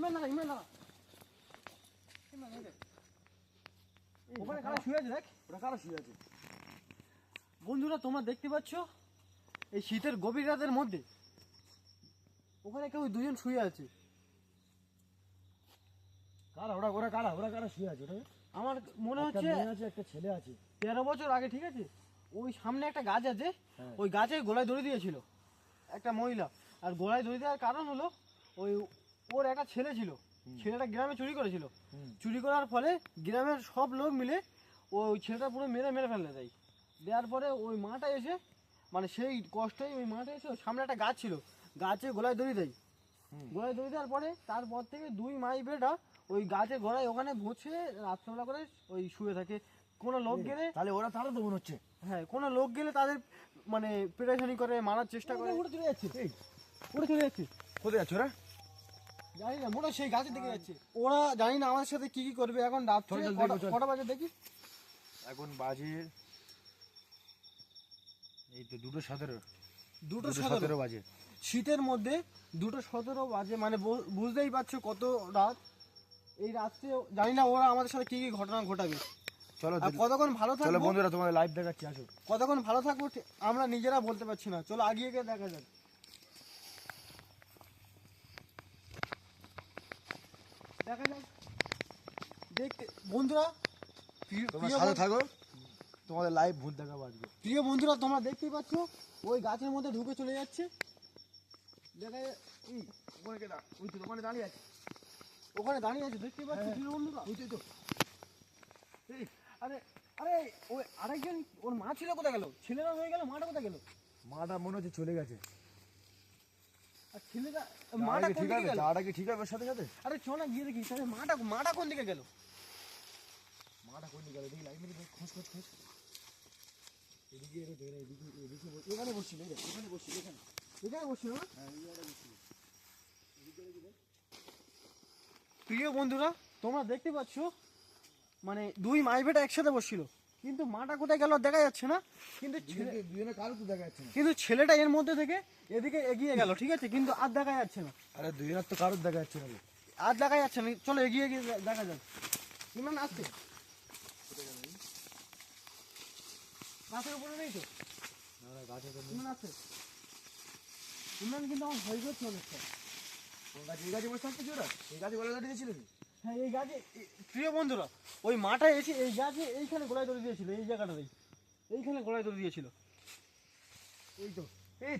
ইমরান না ইমরান না ইমরান, এই দেখ। ওখানে কারা শুয়ে আছে দেখ ওটা কারা শুয়ে আছে বন্ধুরা তোমরা দেখতে পাচ্ছ এই শীতের গভীর রাতের মধ্যে ওখানে কেউ দুজন শুয়ে আছে কারা ওরা ওরা কারা ওরা কারা শুয়ে আছে ওটা আমার মনে হচ্ছে আছে একটা ছেলে আছে তেরো বছর আগে ঠিক আছে ওই সামনে একটা গাছ আছে। ওই গাছে গোলায় দড়ি দিয়েছিল। একটা মহিলা। আর গোলায় দড়ি দেওয়ার কারণ হলো ওই ওর একটা ছেলে ছিল। ছেলেটা গ্রামে চুরি করেছিল। চুরি করার ফলে গ্রামের সব লোক মিলে ওই ছেলেটা পুরো মেরে মেরে ফেলে দেয়। দেওয়ার পরে ওই মাটা এসে মানে সেই কষ্টই ওই মাটা এসে সামনে একটা গাছ ছিল। গাছে গোলায় দড়ি দেয়। গোলায় দড়ি দেওয়ার পরে তারপর থেকে দুই মাই বেটা ওই গাছে গোড়ায় ওখানে বসে রাত্রেবেলা করে ওই শুয়ে থাকে। কোনো লোক গেলে তাহলে ওরা তারা তো মনে হচ্ছে। হ্যাঁ কোনো লোক গেলে তাদের মানে পেরেশানি করে মারার চেষ্টা করে। উড়ে চলে যাচ্ছে। উড়ে চলে যাচ্ছে। কোথায় যাচ্ছে ওরা? জানি না মোটা সেই গাছের দিকে যাচ্ছে। ওরা জানি না আমাদের সাথে কি কি করবে এখন কটা বাজে দেখি? এখন বাজে এই তো দুটো সতেরো। দুটো সতেরো। বাজে। শীতের মধ্যে দুটো সতেরো বাজে মানে বুঝতেই পারছ কত রাত। এই রাত্রে জানি না ওরা আমাদের সাথে কি কি ঘটনা ঘটাবে। চলো কতক্ষণ ভালো থাকব? বন্ধুরা তোমাদের লাইভ দেখাচ্ছি আসো। কতক্ষণ ভালো থাকব আমরা নিজেরা বলতে পারছি না। চলো আগিয়ে গিয়ে দেখা যাক। দেখা যাক। দেখতে বন্ধুরা তোমরা সাথে থাকো। তোমাদের লাইভ ভূত দেখাবো আজকে। প্রিয় বন্ধুরা তোমরা দেখতেই পাচ্ছ ওই গাছের মধ্যে ঢুকে চলে যাচ্ছে। দেখা ওখানে ওই তো ওখানে দাঁড়িয়ে আছে। ওখানে দাঁড়িয়ে আছে দেখতেই পাচ্ছ হ্যাঁ। প্রিয় বন্ধুরা? ওই তো, ওই আরে আরে ওই আরেকজন ওর মা ছিল কোথায় গেল? ছেলেরা হয়ে গেল মাটা কোথায় গেল? মাটা মনে হচ্ছে চলে গেছে। মাটা মাটা কোন দিকে গেল? চাটা কি ঠিক হবে সাথে সাথে। আরে চ না গিয়ে দেখি তাহলে মাটা মাটা কোন দিকে গেল? মাটা কোন দিকে গেল? দেখি লাইভ মেরে খোঁজ খোঁজ খোঁজ। এদিকে এদিকে এদিকে এদিকে এখানে বসছিল এখানে বসছিল এখানে। এখানে বসছিল হ্যাঁ বসছিল। প্রিয় বন্ধুরা তোমরা দেখতে পাচ্ছ মানে দুই মাই বেটা একসাথে বসছিল। কিন্তু মাটা কোথায় গেল দেখা যাচ্ছে না। কিন্তু দেখা যাচ্ছে না। কিন্তু ছেলেটা এর মধ্যে থেকে এদিকে এগিয়ে গেল ঠিক আছে? কিন্তু আর দেখা যাচ্ছে না। আরে দুজনের তো কারোর দেখা যাচ্ছে না আর দেখা যাচ্ছে না। চলো এগিয়ে গিয়ে দে- দেখা যাক। ইমরান আসছে? গাছের উপরে নেই তো? না না গাছে তো নেই। ইমরান আসছে? ইমরান কিন্তু আমার ভয় করছে অনেকটা গাছে বসে থাকতে ওরা? এই গাছে গলা দাঁড়িয়ে ছিল হ্যাঁ এই গাছে প্রিয় বন্ধুরা, ওই মাটা এসে এই গাছে এইখানে গোলায় ধরে দিয়েছিল, এই জায়গাটাতেই এইখানে গোলায় ধরে দিয়েছিল। এই তো, এই,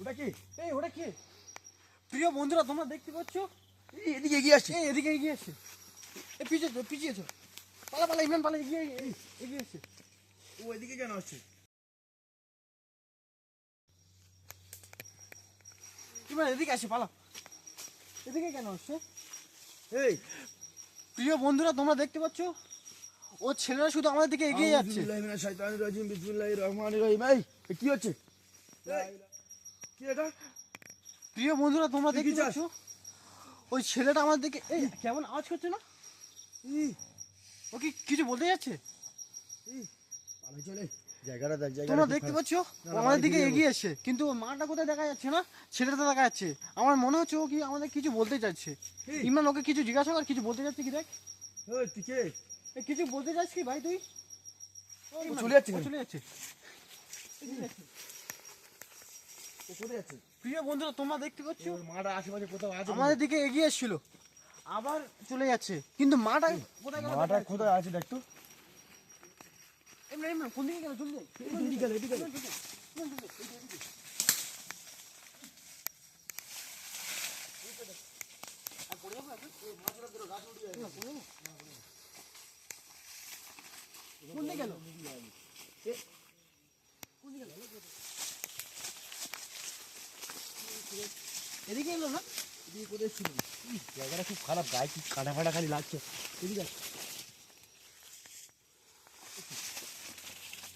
ওটা কি? এই, ওটা কি? প্রিয় বন্ধুরা, তোমরা দেখতে পাচ্ছ? এই, এদিকে এগিয়ে আসছে। এই, এদিকে এগিয়ে এসছে এ, পিছিয়ে তো পিছিয়েছো পালা পালা, ইমরান, পালা, এগিয়ে এগিয়ে এসছে ও, এদিকে কেন আসছে? ইমরান, এদিকে আসে পালা। এদিকে কেন আসছে? এই প্রিয় বন্ধুরা তোমরা দেখতে পাচ্ছ? ও ছেলেরা শুধু আমাদের দিকে এগিয়ে যাচ্ছে। কি হচ্ছে? কি এটা? প্রিয় বন্ধুরা তোমরা চাস? পাচ্ছ? ওই ছেলেটা আমাদের দিকে এই কেমন আওয়াজ করছে না? ই ও কি কিছু বলতে যাচ্ছে? ই চলে। জায়গাটা দেখ জায়গাটা তোমরা দেখতে পাচ্ছ? আমাদের দিকে এগিয়ে এসছে কিন্তু মাটা কোথায় দেখা যাচ্ছে না? ছেলেটা দেখা যাচ্ছে। আমার মনে হচ্ছে ও কি আমাদের কিছু বলতে? ইমরান ওকে কিছু জিজ্ঞাসা কর কিছু বলতে কি দেখ? কিছু বলতে কি ভাই তুই? চলে যাচ্ছে চলে যাচ্ছে। প্রিয় বন্ধুরা তোমরা দেখতে পাচ্ছ? মাটা আশেপাশে কোথাও আছে আমাদের দিকে এগিয়ে এসেছিল। আবার চলে যাচ্ছে। কিন্তু মাটা কোথায় মাটা কোথায় আছে দেখ তো? এদিকে গেল না এদিকে জায়গাটা খুব খারাপ গায়ে কি কাটা ফাটা খালি লাগছে এদিকে আয়। এদিকে এদিকে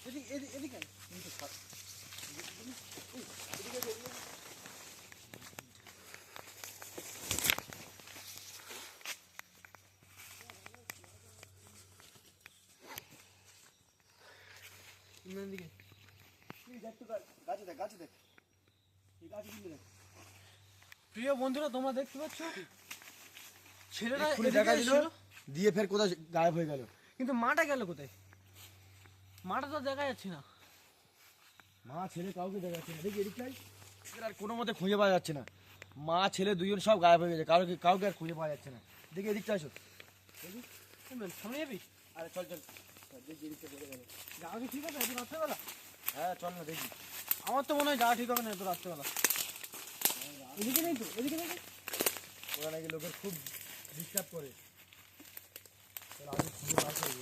এদিকে আয়। ইমরান দিকে এই দেখ তো গা- গাছে দেখ গাছে দেখ এই প্রিয় বন্ধুরা তোমরা দেখতে পাচ্ছ? দিল দিয়ে ফের কোথায় গায়েব হয়ে গেল। কিন্তু মাটা গেল কোথায়? মাটা তো দেখা যাচ্ছে না। মা ছেলে কাউকে দেখা যাচ্ছে না। দেখি এদের আর কোনো মতে খুঁজে পাওয়া যাচ্ছে না। মা ছেলে দুজন সব গায়েব হয়ে গেছে। কাউকে কাউকে আর খুঁজে পাওয়া যাচ্ছে না। দেখি এই ম্যাম, সামনে যাবি? আরে চল চল। দেখি এদিকটা গেল যাওয়া কি ঠিক আছে? এত রাত্রেবেলা। হ্যাঁ চল না দেখি। আমার তো মনে হয় যাওয়া ঠিক হবে না এত রাত্রেবেলা। এদিকে নেই তো এদিকে নেই তো? ওরা নাকি লোকের খুব ডিস্টার্ব করে। চল আগে খুঁজে বার করে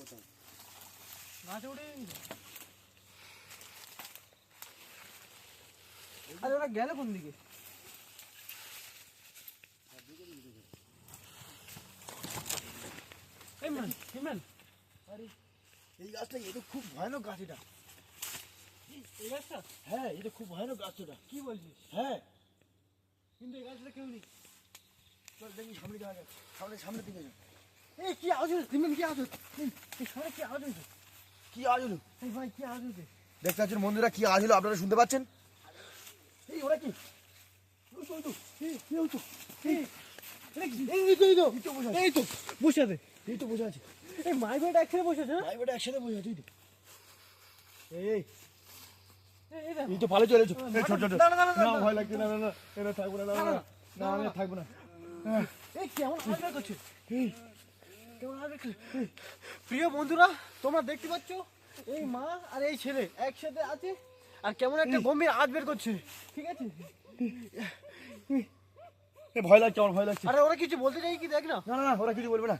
কোথায়? গাছে উঠে আরে ওরা গেল কোন দিকে? এই ম্যান এই আরে এই গাছটা এ তো খুব ভয়ানক গাছ এটা। এই গাছটা? হ্যাঁ এটা খুব ভয়ানক গাছ এটা কি বলছিস? হ্যাঁ। কিন্তু এই গাছটা কেউ নেই। চল দেখি সামনে যাওয়া যাক। সামনে সামনে দিকে যাও এই কি আওয়াজ হচ্ছে তিনজন কি আওয়াজ এই, সামনে কি আওয়াজ কি আওয়াজ হলো? এই ভাই কি আওয়াজ দেখতে পাচ্ছেন বন্ধুরা কি আওয়াজ হলো? আপনারা শুনতে পাচ্ছেন? এই ওরা কি? এই, তো, বসে আছে। এই তো বসে আছে। এই তো বসে আছে। এই মাই ভাইটা একসাথে বসে আছে ভাই বেটা একসাথে বসে আছে এই। এই তো ভালো চলেছো ছোট ছোট। না। ভয় লাগছে না না না। এটা থাকব না না না, আমি থাকব না। হ্যাঁ, এই কেমন আওয়াজ করছে এই, কেমন প্রিয় বন্ধুরা তোমরা দেখতে পাচ্ছ এই মা আর এই ছেলে একসাথে আছে আর কেমন একটা গম্ভীর আজ বের করছে। ঠিক আছে? ভয় লাগছে আমার ভয় লাগছে। আরে ওরা কিছু বলতে চাই কি? দেখ না না না ওরা কিছু বলবে না।